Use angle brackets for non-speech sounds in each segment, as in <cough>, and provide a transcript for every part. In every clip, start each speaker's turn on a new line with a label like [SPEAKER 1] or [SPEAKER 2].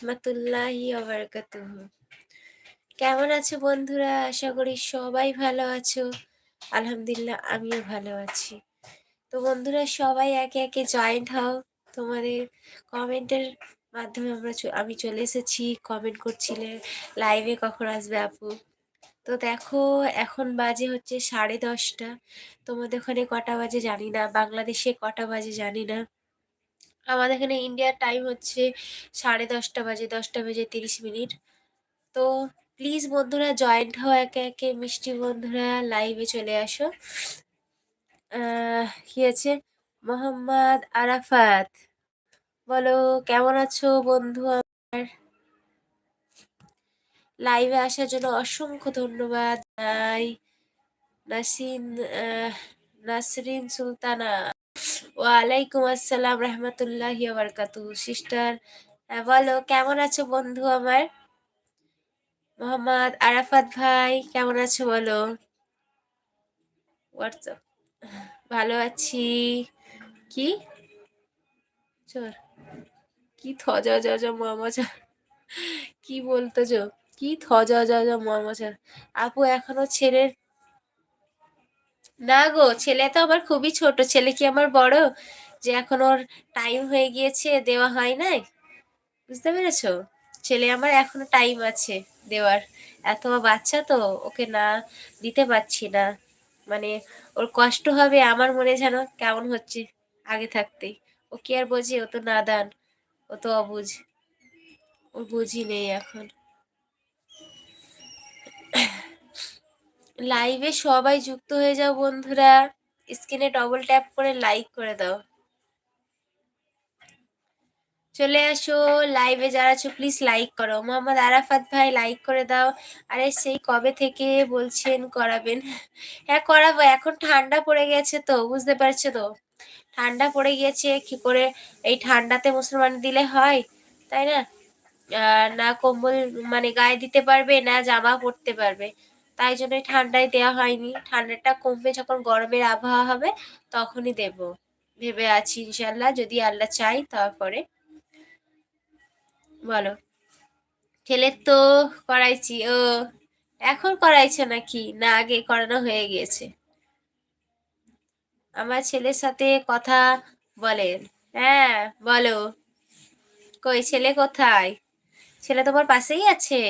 [SPEAKER 1] রহমতুল্লাহি ওয়াবারাকাতুহু। কেমন আছো বন্ধুরা? আশা করি সবাই ভালো আছো। আলহামদুলিল্লাহ, আমিও ভালো আছি। তো বন্ধুরা, সবাই একে একে জয়েন্ট হও। তোমাদের কমেন্টের মাধ্যমে আমরা আমি চলে এসেছি। কমেন্ট করছিলে লাইভে কখন আসবে আপু? তো দেখো, এখন বাজে হচ্ছে সাড়ে দশটা। তোমাদের ওখানে কটা বাজে জানি না, বাংলাদেশে কটা বাজে জানি না। আমাদের এখানে ইন্ডিয়ার টাইম হচ্ছে সাড়ে দশটা বাজে, দশটা বেজে তিরিশ মিনিট। তো প্লিজ বন্ধুরা জয়েন্ট হও একে একে, মিষ্টি বন্ধুরা লাইভে চলে আসো। কি আছে? মোহাম্মদ আরাফাত। বলো, কেমন আছো বন্ধু আমার? লাইভে আসার জন্য অসংখ্য ধন্যবাদ। নাসিন নাসরিন সুলতানা। ওয়ালাইকুম আসসালাম রহমতুল্লাহ বারকাতু সিস্টার বলো, কেমন আছো বন্ধু আমার? মোহাম্মদ আরাফাত ভাই, কেমন আছো বলো? হোয়াটসঅ্যাপ ভালো আছি। কি? চোর, কি থজ জ কি বলতো যো কি থজ জ মমচা আপু এখনও ছেলের না গো, ছেলে তো আমার খুবই ছোট, ছেলে কি আমার বড়? যে এখন ওর টাইম হয়ে গিয়েছে, দেওয়া হয় নাই? বুঝতে পেরেছ? ছেলে আমার এখনও টাইম আছে দেওয়ার। এত বাচ্চা তো, ওকে না দিতে পারছি না। মানে ওর কষ্ট হবে, আমার মনে যেন কেমন হচ্ছে আগে থাকতেই। ও কি আর বোঝে? ও তো নাদান, ও তো অবুঝ। ও বুঝি নেই এখন। লাইভে সবাই যুক্ত হয়ে যাও বন্ধুরা। স্ক্রিনে ডবল ট্যাপ করে লাইক করে দাও। চলে আসো লাইভে যারা আছো প্লিজ লাইক করো। মোহাম্মদ আরাফাত ভাই লাইক করে দাও। আরে, সেই কবে থেকে বলছেন করাবেন? হ্যাঁ করাবো। এখন ঠান্ডা পড়ে গেছে তো, বুঝতে পারছ তো? ঠান্ডা পড়ে গিয়েছে কি করে এই ঠান্ডাতে মুসলমান দিলে হয়, তাই না? না কম্বল মানে গায়ে দিতে পারবে, না জামা পরতে পারবে। তাই জন্য ঠান্ডায় দেওয়া হয়নি। ঠান্ডাটা কমবে যখন গরমের আবহাওয়া হবে, তখনই দেব। ভেবে আছি ইনশাল্লাহ, যদি আল্লাহ চাই তারপরে। বলো। ছেলের তো করাইছি, ও এখন করাইছে নাকি? না, আগে করানো হয়ে গিয়েছে। আমার ছেলের সাথে কথা বলেন হ্যাঁ বলো। কই, ছেলে কোথায়? ছেলে তোমার পাশেই আছে?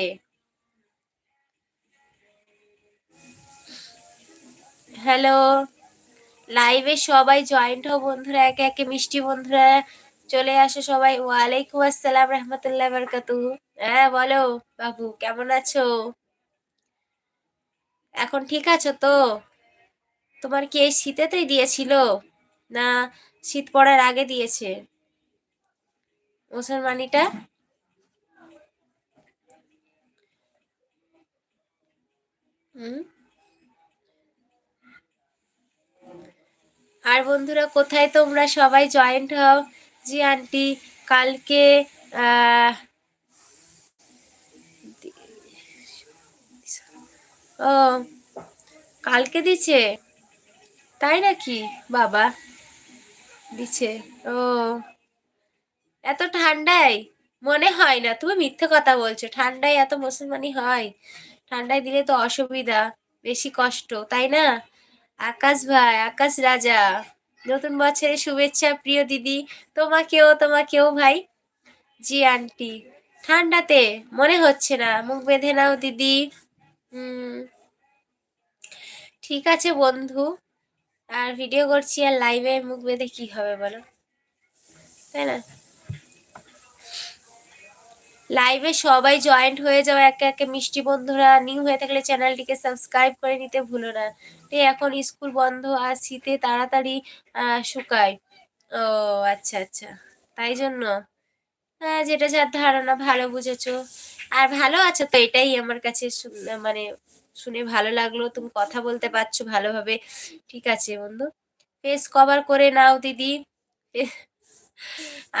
[SPEAKER 1] হ্যালো। লাইভে সবাই জয়েন্ট হো বন্ধুরা, একে একে মিষ্টি বন্ধুরা। চলে আসো সবাই। ওয়ালাইকুম আসসালাম রহমতুল্লাহ বরকাতু। হ্যাঁ বলো বাবু, কেমন আছো? এখন ঠিক আছো তো? তোমার কি এই শীতেতেই দিয়েছিল? না, শীত পড়ার আগে দিয়েছে? মুসলমানিটা? হুম? আর বন্ধুরা, কোথায় তোমরা সবাই জয়েন্ট হও? জি আন্টি কালকে ও, কালকে দিছে তাই নাকি? বাবা দিছে ও, এত ঠান্ডায়? মনে হয় না, তুমি মিথ্যে কথা বলছো। ঠান্ডায় এত মুসলমানি হয়? ঠান্ডায় দিলে তো অসুবিধা, বেশি কষ্ট, তাই না? আকাশ ভাই, আকাশ রাজা, নতুন বছরের শুভেচ্ছা প্রিয় দিদি। তোমাকেও তোমাকেও ভাই। জি, আন্টি। ঠান্ডাতে মনে হচ্ছে না, মুখ বেঁধে নাও দিদি। হুম ঠিক আছে বন্ধু। আর ভিডিও করছি আর লাইভে মুখ বেঁধে কি হবে বলো? তাই না? লাইভে সবাই জয়েন্ট হয়ে যাও, একে একে মিষ্টি বন্ধুরা নিউ হয়ে থাকলে চ্যানেলটিকে সাবস্ক্রাইব করে নিতে ভুলো না। এখন স্কুল বন্ধ, আর শীতে তাড়াতাড়ি শুকায়। ও আচ্ছা আচ্ছা। তাই জন্য? হ্যাঁ যেটা যার ধারণা, ভালো বুঝেছ। আর ভালো আছো তো, এটাই আমার কাছে মানে শুনে ভালো লাগল। তুমি কথা বলতে পারছ ভালোভাবে। ঠিক আছে, বন্ধু। ফেস কভার করে নাও, দিদি। <laughs>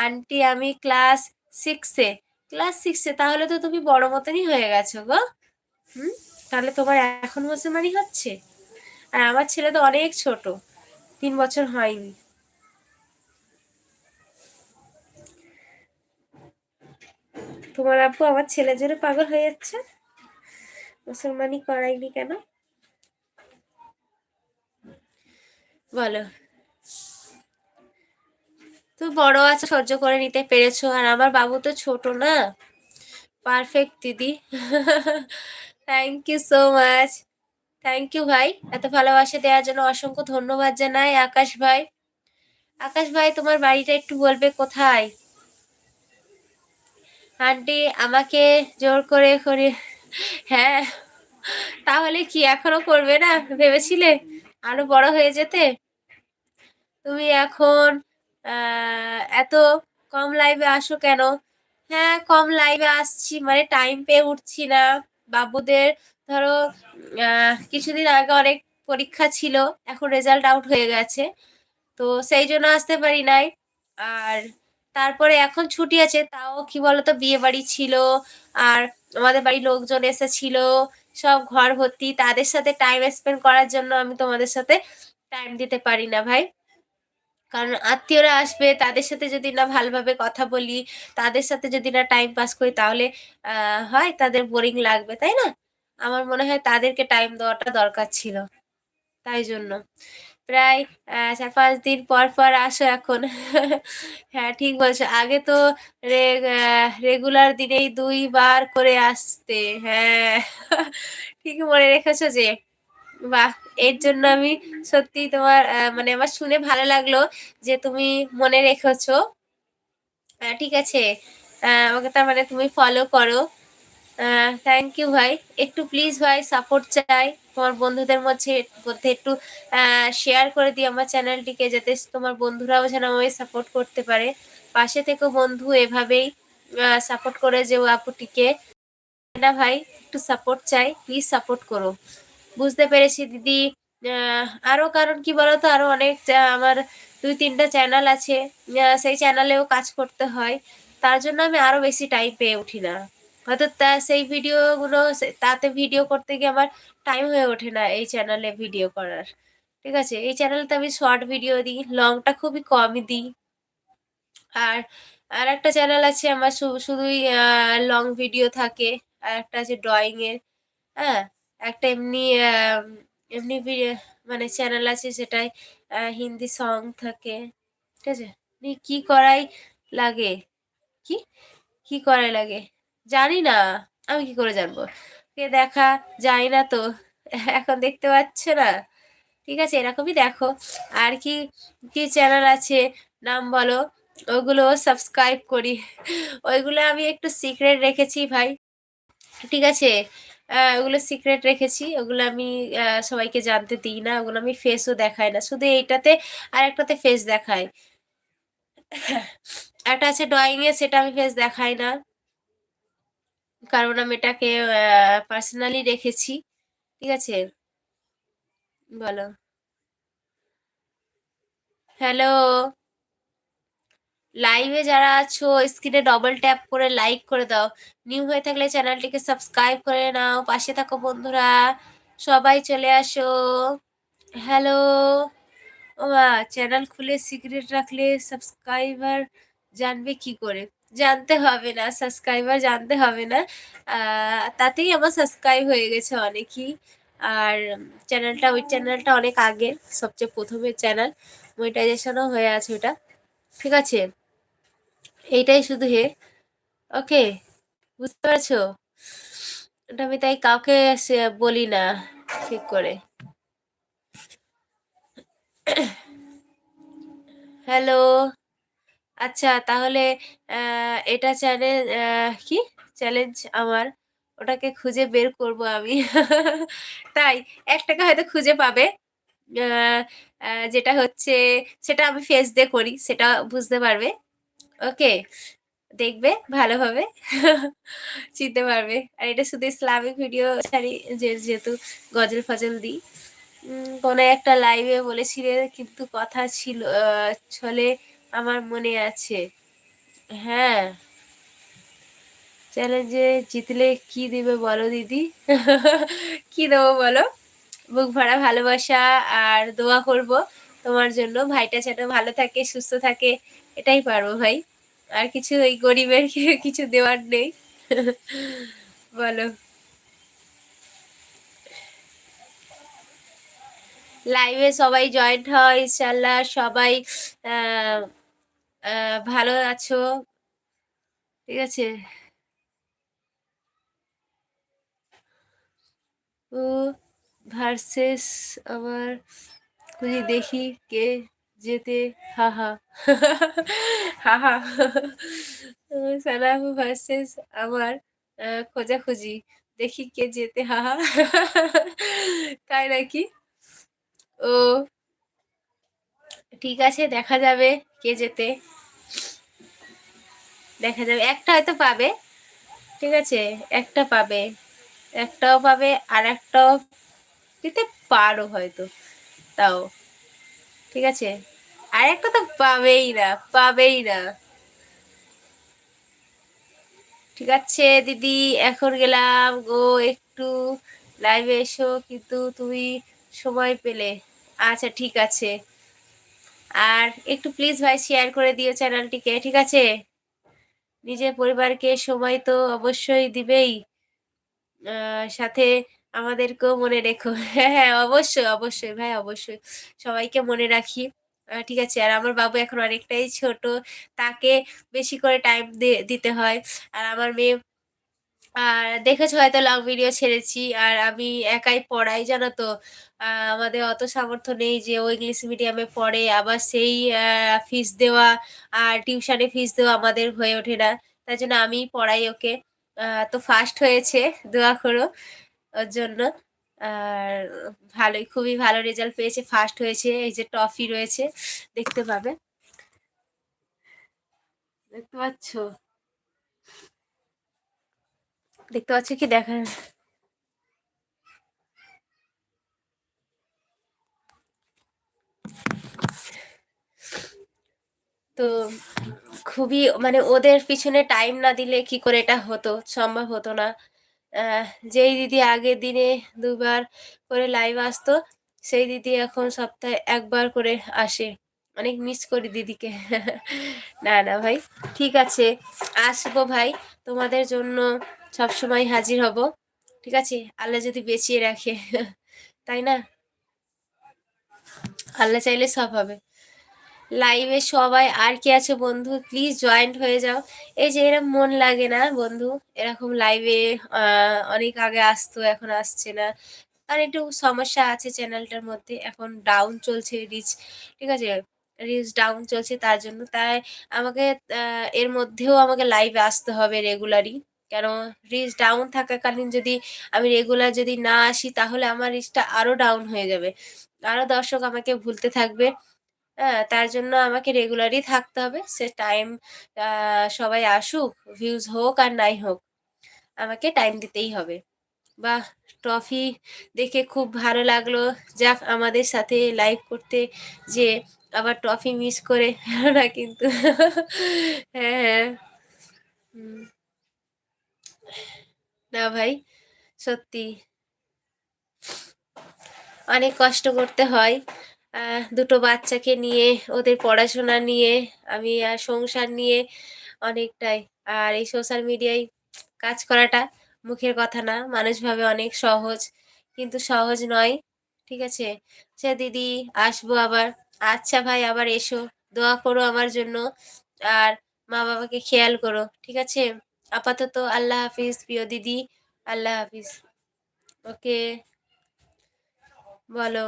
[SPEAKER 1] আন্টি, আমি ক্লাস সিক্সে ক্লাস সিক্সে, তাহলে তো তুমি বড় মতনই হয়ে গেছো গো। হুম? তাহলে তোমার এখন মুসলমানি হচ্ছে? আর আমার ছেলে তো অনেক ছোট, তিন বছর হয়নি। তোমার আব্বু আমার ছেলের জন্য পাগল হয়ে যাচ্ছে? মুসলমানি করাইনি কেন? বলো। তুমি বড় আছো, সহ্য করে নিতে পেরেছ। আর আমার বাবু তো ছোট না। পারফেক্ট দিদি। Thank you so much thank you ভাই। এত ভালোবাসা দেওয়ার জন্য অসংখ্য ধন্যবাদ জানাই, আকাশ ভাই। আকাশ ভাই, তোমার বাড়িটা একটু বলবে কোথায়? আন্টি, আমাকে জোর করে করে হ্যাঁ তাহলে কি এখনও করবে না? ভেবেছিলে? আরও বড় হয়ে যেতে? তুমি এখন এত কম লাইভে আসো কেন? হ্যাঁ কম লাইভে আসছি মানে টাইম পেয়ে উঠছি না। বাবুদের, ধরো কিছুদিন আগে অনেক পরীক্ষা ছিল, এখন রেজাল্ট আউট হয়ে গেছে। তো সেই জন্য আসতে পারি নাই। আর তারপরে এখন ছুটি আছে, তাও কি বলতো, বিয়ে বাড়ি ছিল, আর আমাদের বাড়ির লোকজন এসেছিল, সব ঘর ভর্তি। তাদের সাথে টাইম স্পেন্ড করার জন্য আমি তোমাদের সাথে টাইম দিতে পারি না ভাই। কারণ আত্মীয়রা আসবে, তাদের সাথে যদি না ভালোভাবে কথা বলি, তাদের সাথে যদি না টাইম পাস করি, তাহলে হয় তাদের বোরিং লাগবে, তাই না? আমার মনে হয় তাদেরকে টাইম দেওয়াটা দরকার ছিল। তাই জন্য। প্রায় চার পাঁচ দিন পর পর আসো এখন। <laughs> হ্যাঁ ঠিক বলছো। আগে তো রেগুলার দিনেই দুইবার করে আসতে। হ্যাঁ। <laughs> ঠিক মনে রেখেছো যে বাহ, এর জন্য আমি সত্যি তোমার মানে আমার শুনে ভালো লাগল যে তুমি মনে রেখেছো। ঠিক আছে আমাকে তার মানে তুমি ফলো করো। থ্যাংক ইউ ভাই। একটু প্লিজ ভাই সাপোর্ট চাই। তোমার বন্ধুদের মধ্যে মধ্যে একটু শেয়ার করে দিই আমার চ্যানেলটিকে যাতে তোমার বন্ধুরাও যেন আমায় সাপোর্ট করতে পারে। পাশে থেকেও বন্ধু, এভাবেই সাপোর্ট করে যে আপুটিকে। না ভাই, একটু সাপোর্ট চাই প্লিজ সাপোর্ট করো। বুঝতে পেরেছি, দিদি। আরও কারণ কি বলতো? আরও অনেক আমার দুই তিনটা চ্যানেল আছে। সেই চ্যানেলেও কাজ করতে হয়। তার জন্য আমি আরও বেশি টাইম পেয়ে উঠি না। হয়তো তা, সেই ভিডিওগুলো তাতে ভিডিও করতে গিয়ে আমার টাইম হয়ে ওঠে না এই চ্যানেলে ভিডিও করার। ঠিক আছে? এই চ্যানেলতে আমি শর্ট ভিডিও দিই লংটা খুবই কমই দিই। আর আর একটা চ্যানেল আছে আমার শুধুই লং ভিডিও থাকে। আর একটা আছে ড্রয়িংয়ের হ্যাঁ? একটা এমনি এমনি মানে চ্যানেল আছে সেটাই হিন্দি সং থাকে, ঠিক আছে? কি করাই লাগে? কি? কি করাই লাগে? জানি না। আমি কি করে জানব? কে দেখা যায় না তো, এখন দেখতে পাচ্ছ না। ঠিক আছে, এরকমই দেখো। আর কি কি চ্যানেল আছে? নাম বলো। ওগুলো সাবস্ক্রাইব করি। ওইগুলো আমি একটু সিক্রেট রেখেছি ভাই। ঠিক আছে? ওগুলো সিক্রেট রেখেছি। ওগুলো আমি সবাইকে জানতে দিই না। ওগুলো আমি ফেসও দেখাই না। শুধু এইটাতে আর একটাতে ফেস দেখাই। একটা আছে ড্রয়িং এ সেটা আমি ফেস দেখাই না। কারণ আমি এটাকে পার্সোনালি রেখেছি। ঠিক আছে? বলো। হ্যালো লাইভে যারা আছো স্ক্রিনে ডবল ট্যাপ করে লাইক করে দাও। নিউ হয়ে থাকলে চ্যানেলটিকে সাবস্ক্রাইব করে নাও। পাশে থাকো বন্ধুরা, সবাই চলে আসো। হ্যালো ও চ্যানেল খুলে সিক্রেট রাখলে সাবস্ক্রাইবার জানবে কি করে? জানতে হবে না সাবস্ক্রাইবার জানতে হবে না। তাতেই আমার সাবস্ক্রাইব হয়ে গেছে অনেকই। আর চ্যানেলটা ওই চ্যানেলটা অনেক আগের, সবচেয়ে প্রথমের চ্যানেল মনিটাইজেশনও হয়ে আছে ওটা। ঠিক আছে? এইটাই শুধু হে। ওকে, বুঝতে পারছ? ওটা আমি তাই কাউকে বলি না, ঠিক করে। হ্যালো আচ্ছা তাহলে এটা চ্যানেল কি? চ্যালেঞ্জ আমার। ওটাকে খুঁজে বের করব আমি। <laughs> তাই একটাকে হয়তো খুঁজে পাবে। যেটা হচ্ছে, সেটা আমি ফেস দিয়ে করি, সেটা বুঝতে পারবে। ওকে, দেখবে ভালোভাবে চিনতে পারবে। আর এটা শুধু ইসলামিক ভিডিও ছাড়ি যেহেতু গজল ফজল দিই কোনো একটা লাইভে বলেছিলে, কিন্তু কথা ছিল ছলে আমার মনে আছে। হ্যাঁ। চ্যালেঞ্জে জিতলে কি দিবে বলো, দিদি? কি দেবো বলো? বুক ভরা ভালোবাসা আর দোয়া করব তোমার জন্য। ভাইটা সেটা ভালো থাকে, সুস্থ থাকে, এটাই পারব ভাই। আর কিছু ওই গরিবের <laughs> কিছু দেওয়ার নেই। বলো। লাইভে সবাই জয়েন্ট হয় ইনশাল্লাহ সবাই ভালো আছো। ঠিক আছে? ও ভার্সেস আমার, খুঁজে দেখি কে যেতে হা হা হা হা সালাম ভার্সেস আমার খোঁজাখুঁজি। দেখি কে যেতে হা হা তাই নাকি? ও, ঠিক আছে, দেখা যাবে কে যেতে। দেখা যাবে, একটা হয়তো পাবে। ঠিক আছে, একটা পাবে। একটাও পাবে আর একটাও দিতে পারো হয়তো, তাও। ঠিক আছে। আর একটা তো পাবেই না পাবেই না। ঠিক আছে, দিদি, এখন গেলাম। গো, একটু লাইভে এসো, কিন্তু তুমি সময় পেলে। আচ্ছা ঠিক আছে। আর একটু প্লিজ ভাই শেয়ার করে দিও চ্যানেলটিকে ঠিক আছে? নিজের পরিবারকে সময় তো অবশ্যই দিবেই। সাথে আমাদেরকেও মনে রেখো। <laughs> হ্যাঁ হ্যাঁ অবশ্যই অবশ্যই ভাই, অবশ্যই। সবাইকে মনে রাখি। ঠিক আছে, আর আমার বাবু এখন অনেকটাই ছোট, তাকে বেশি করে টাইম দিতে হয়। আর আমার মেয়ে, আর দেখেছ হয়তো লং ভিডিও ছেড়েছি, আর আমি একাই পড়াই, জানো তো? আমাদের অত সামর্থ্য নেই যে ও ইংলিশ মিডিয়ামে পড়ে, আবার সেই ফিস দেওয়া, আর টিউশনে ফিস দেওয়া আমাদের হয়ে ওঠে না। তাই জন্য আমি পড়াই ওকে। তো ফার্স্ট হয়েছে, দোয়া করো ওর জন্য। আর ভালোই, খুবই ভালো রেজাল্ট পেয়েছে ফার্স্ট হয়েছে, এই যে ট্রফি রয়েছে, দেখতে পাবে। দেখতে পাচ্ছ? দেখতে পাচ্ছ কি? দেখা তো খুবই মানে ওদের পিছনে টাইম না দিলে কি করে এটা হতো? সম্ভব হতো না। যেই দিদি আগের দিনে দুবার করে লাইভ আসতো, সেই দিদি এখন সপ্তাহে একবার করে আসে। অনেক মিস করি দিদিকে। <laughs> না না ভাই, ঠিক আছে, আসব ভাই, তোমাদের জন্য সবসময় হাজির হব। ঠিক আছে, আল্লাহ যদি বেঁচিয়ে রাখে। <laughs> তাই না? আল্লাহ চাইলে সব হবে। লাইভে সবাই আর কি আছে বন্ধু? প্লিজ জয়েন্ট হয়ে যাও। এই যে এরকম মন লাগে না বন্ধু। এরকম লাইভে অনেক আগে আসতো, এখন আসছে না। আর একটু সমস্যা আছে চ্যানেলটার মধ্যে। এখন ডাউন চলছে রিচ ঠিক আছে? রিচ ডাউন চলছে তার জন্য। তাই আমাকে এর মধ্যেও আমাকে লাইভে আসতে হবে রেগুলারই কেন? রিচ ডাউন থাকাকালীন যদি আমি রেগুলার যদি না আসি, তাহলে আমার রিচটা আরও ডাউন হয়ে যাবে। আরও দর্শক আমাকে ভুলতে থাকবে। তার জন্য আমাকে রেগুলারই থাকতে হবে। সে টাইম সবাই আসুক ভিউজ হোক আর নাই হোক, আমাকে টাইম দিতেই হবে। বাহ! ট্রফি দেখে খুব ভালো লাগল। যাক, আমাদের সাথে লাইভ করতে যে আবার ট্রফি মিস করে না কিন্তু। হ্যাঁ হ্যাঁ। না ভাই, সত্যি। অনেক কষ্ট করতে হয়। দুটো বাচ্চাকে নিয়ে, ওদের পড়াশোনা নিয়ে, আমি আর সংসার নিয়ে অনেকটাই। আর এই সোশ্যাল মিডিয়ায় কাজ করাটা মুখের কথা না, মানুষ ভাবে অনেক সহজ, কিন্তু সহজ নয়, ঠিক আছে? আচ্ছা দিদি, আসব আবার। আচ্ছা ভাই, আবার এসো। দোয়া করো আমার জন্য, আর মা বাবাকে খেয়াল করো, ঠিক আছে? আপাতত আল্লাহ হাফিজ, প্রিয় দিদি, আল্লাহ হাফিজ। ওকে, বলো।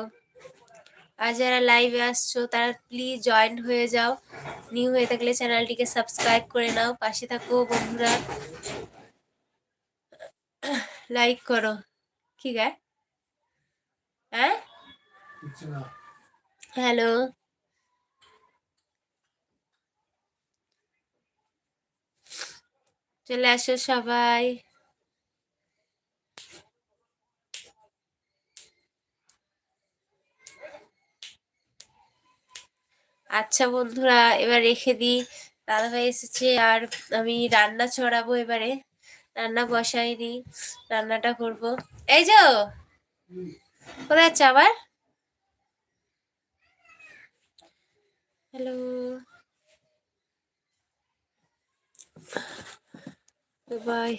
[SPEAKER 1] আর যারা লাইভে আসছো, তারা প্লিজ জয়েন হয়ে যাও। নিউ হয়ে থাকলে চ্যানেলটিকে সাবস্ক্রাইব করে নাও। পাশে থাকো বন্ধুরা। লাইক করো। কি গায়? হ্যাঁ? হ্যালো চলে আসো সবাই। আচ্ছা বন্ধুরা, এবার রেখে দিই। দাদাভাই এসেছে, আর আমি রান্না ছড়াবো এবারে। রান্না বসাই বসাইনি, রান্নাটা করব। এই যো কোথায় যাচ্ছে আবার? Hello bye